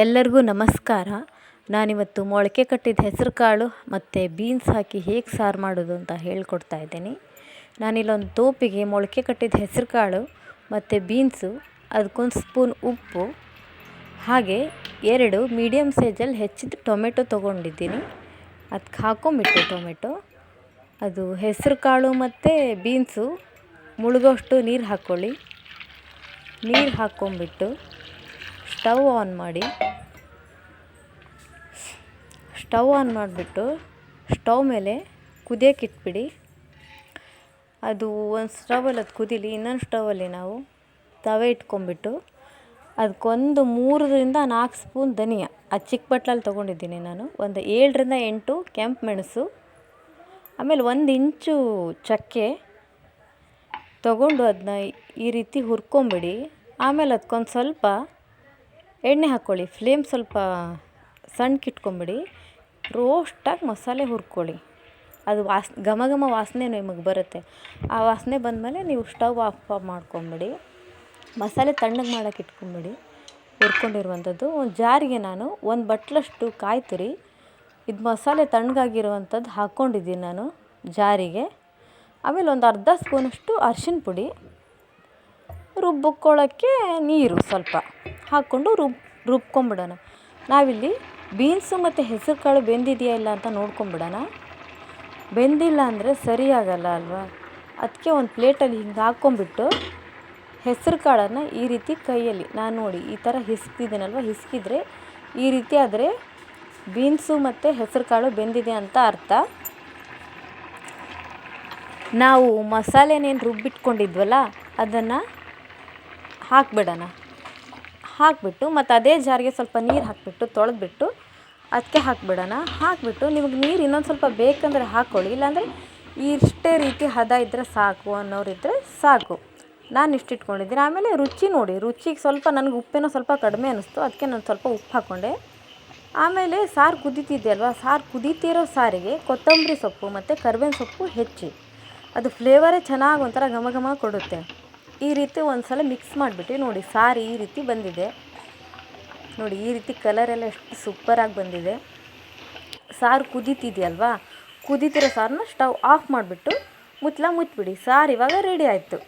ಎಲ್ಲರಿಗೂ ನಮಸ್ಕಾರ. ನಾನಿವತ್ತು ಮೊಳಕೆ ಕಟ್ಟಿದ ಹೆಸರು ಕಾಳು ಮತ್ತು ಬೀನ್ಸ್ ಹಾಕಿ ಹೇಗೆ ಸಾರು ಮಾಡೋದು ಅಂತ ಹೇಳ್ಕೊಡ್ತಾ ಇದ್ದೀನಿ. ನಾನಿಲ್ಲೊಂದು ತೋಪಿಗೆ ಮೊಳಕೆ ಕಟ್ಟಿದ ಹೆಸರು ಕಾಳು ಮತ್ತು ಬೀನ್ಸು, ಅದಕ್ಕೊಂದು ಸ್ಪೂನ್ ಉಪ್ಪು, ಹಾಗೆ ಎರಡು ಮೀಡಿಯಮ್ ಸೈಜಲ್ಲಿ ಹೆಚ್ಚಿದ ಟೊಮೆಟೊ ತೊಗೊಂಡಿದ್ದೀನಿ. ಅದಕ್ಕೆ ಹಾಕೊಂಬಿಟ್ಟು ಟೊಮೆಟೊ, ಅದು ಹೆಸರು ಕಾಳು ಮತ್ತು ಬೀನ್ಸು ಮುಳುಗೋಷ್ಟು ನೀರು ಹಾಕ್ಕೊಳ್ಳಿ ನೀರು ಹಾಕ್ಕೊಂಬಿಟ್ಟು ಸ್ಟವ್ ಆನ್ ಮಾಡಿ, ಸ್ಟವ್ ಆನ್ ಮಾಡಿಬಿಟ್ಟು ಸ್ಟವ್ ಮೇಲೆ ಕುದಿಯೋಕೆ ಇಟ್ಬಿಡಿ. ಅದು ಒಂದು ಸ್ಟವಲ್ಲಿ ಅದು ಕುದೀಲಿ, ಇನ್ನೊಂದು ಸ್ಟವಲ್ಲಿ ನಾವು ತವೆ ಇಟ್ಕೊಂಬಿಟ್ಟು ಅದಕ್ಕೊಂದು ಮೂರರಿಂದ ನಾಲ್ಕು ಸ್ಪೂನ್ ಧನಿಯಾ. ಆ ಚಿಕ್ಕ ಬಟ್ಲಲ್ಲಿ ತೊಗೊಂಡಿದ್ದೀನಿ ನಾನು. ಒಂದು ಏಳರಿಂದ ಎಂಟು ಕೆಂಪು ಮೆಣಸು, ಆಮೇಲೆ ಒಂದು ಇಂಚು ಚಕ್ಕೆ ತೊಗೊಂಡು ಅದನ್ನ ಈ ರೀತಿ ಹುರ್ಕೊಂಬಿಡಿ. ಆಮೇಲೆ ಅದಕ್ಕೊಂದು ಸ್ವಲ್ಪ ಎಣ್ಣೆ ಹಾಕ್ಕೊಳ್ಳಿ ಫ್ಲೇಮ್ ಸ್ವಲ್ಪ ಸಣ್ಣಕ್ಕಿಟ್ಕೊಂಬಿಡಿ ರೋಸ್ಟಾಗಿ ಮಸಾಲೆ ಹುರ್ಕೊಳ್ಳಿ. ಅದು ವಾಸ್, ಘಮ ಘಮ ವಾಸನೆ ನಿಮಗೆ ಬರುತ್ತೆ. ಆ ವಾಸನೆ ಬಂದಮೇಲೆ ನೀವು ಸ್ಟವ್ ಆಫ್ ಮಾಡ್ಕೊಂಬಿಡಿ. ಮಸಾಲೆ ತಣ್ಣಗೆ ಮಾಡೋಕೆ ಇಟ್ಕೊಂಬಿಡಿ. ಹುರ್ಕೊಂಡಿರುವಂಥದ್ದು. ಒಂದು ಜಾರಿಗೆ ನಾನು ಒಂದು ಬಟ್ಲಷ್ಟು ಕಾಯಿ ತುರಿ ಇದು ಮಸಾಲೆ ತಣ್ಣಗಾಗಿರುವಂಥದ್ದು ಹಾಕ್ಕೊಂಡಿದ್ದೀನಿ ನಾನು ಜಾರಿಗೆ. ಆಮೇಲೆ ಒಂದು ಅರ್ಧ ಸ್ಪೂನಷ್ಟು ಅರ್ಶಿಣ ಪುಡಿ. ರುಬ್ಬಿಕೊಳ್ಳೋಕ್ಕೆ ನೀರು ಸ್ವಲ್ಪ. ಹಾಕ್ಕೊಂಡು ರುಬ್ ರುಬ್ಕೊಂಬಿಡೋಣ. ನಾವಿಲ್ಲಿ ಬೀನ್ಸು ಮತ್ತು ಹೆಸರು ಕಾಳು ಬೆಂದಿದೆಯಾ ಇಲ್ಲ ಅಂತ ನೋಡ್ಕೊಂಬಿಡೋಣ. ಬೆಂದಿಲ್ಲ ಅಂದರೆ ಸರಿಯಾಗಲ್ಲ ಅಲ್ವಾ? ಅದಕ್ಕೆ ಒಂದು ಪ್ಲೇಟಲ್ಲಿ ಹಿಂಗೆ ಹಾಕ್ಕೊಂಬಿಟ್ಟು ಹೆಸರು ಕಾಳನ್ನು ಈ ರೀತಿ ಕೈಯಲ್ಲಿ, ನಾನು ನೋಡಿ ಈ ಥರ ಹಿಸ್ಕಿದ್ದೀನಲ್ವ ಹಿಸ್ಕಿದ್ರೆ ಈ ರೀತಿ ಆದರೆ ಬೀನ್ಸು ಮತ್ತು ಹೆಸರು ಕಾಳು ಬೆಂದಿದೆ ಅಂತ ಅರ್ಥ. ನಾವು ಮಸಾಲೆನೇನು ರುಬ್ಬಿಟ್ಕೊಂಡಿದ್ವಲ್ಲ, ಅದನ್ನು ಹಾಕ್ಬಿಡೋಣ. ಹಾಕಿಬಿಟ್ಟು ಮತ್ತು ಅದೇ ಜಾರಿಗೆ ಸ್ವಲ್ಪ ನೀರು ಹಾಕಿಬಿಟ್ಟು ತೊಳೆದ್ಬಿಟ್ಟು ಅದಕ್ಕೆ ಹಾಕಿಬಿಡೋಣ. ಹಾಕಿಬಿಟ್ಟು ನಿಮಗೆ ನೀರು ಇನ್ನೊಂದು ಸ್ವಲ್ಪ ಬೇಕಂದರೆ ಹಾಕ್ಕೊಳ್ಳಿ ಇಲ್ಲಾಂದರೆ ಇಷ್ಟೇ ರೀತಿ ಹದ ಇದ್ದರೆ ಸಾಕು ಅನ್ನೋರಿದ್ದರೆ ಸಾಕು. ನಾನು ಇಷ್ಟು ಇಟ್ಕೊಂಡಿದ್ದೀನಿ ಆಮೇಲೆ ರುಚಿ ನೋಡಿ. ರುಚಿಗೆ ಸ್ವಲ್ಪ ನನಗೆ ಉಪ್ಪೇನೋ ಸ್ವಲ್ಪ ಕಡಿಮೆ ಅನ್ನಿಸ್ತು ಅದಕ್ಕೆ ನಾನು ಸ್ವಲ್ಪ ಉಪ್ಪು ಹಾಕ್ಕೊಂಡೆ ಆಮೇಲೆ ಸಾರು ಕುದೀತಿದ್ದೆ ಅಲ್ವಾ ಸಾರು ಕುದೀತಿರೋ ಸಾರಿಗೆ ಕೊತ್ತಂಬರಿ ಸೊಪ್ಪು ಮತ್ತು ಕರ್ಬೇವಿನ ಸೊಪ್ಪು ಹೆಚ್ಚಿ. ಅದು ಫ್ಲೇವರೇ ಚೆನ್ನಾಗಿ ಒಂಥರ ಘಮ ಘಮ ಕೊಡುತ್ತೆ. ಈ ರೀತಿ ಒಂದು ಸಲ ಮಿಕ್ಸ್ ಮಾಡಿಬಿಟ್ಟು ನೋಡಿ, ಸಾರಿ ಈ ರೀತಿ ಬಂದಿದೆ. ನೋಡಿ, ಈ ರೀತಿ ಕಲರೆಲ್ಲ ಎಷ್ಟು ಸೂಪರಾಗಿ ಬಂದಿದೆ. ಸಾರು ಕುದೀತಿದೆಯಲ್ವಾ? ಕುದೀತಿರೋ ಸಾರನ್ನ ಸ್ಟವ್ ಆಫ್ ಮಾಡಿಬಿಟ್ಟು ಮುಚ್ಚಲ ಮುಚ್ಚಿಬಿಡಿ. ಸಾರು ಇವಾಗ ರೆಡಿ ಆಯಿತು.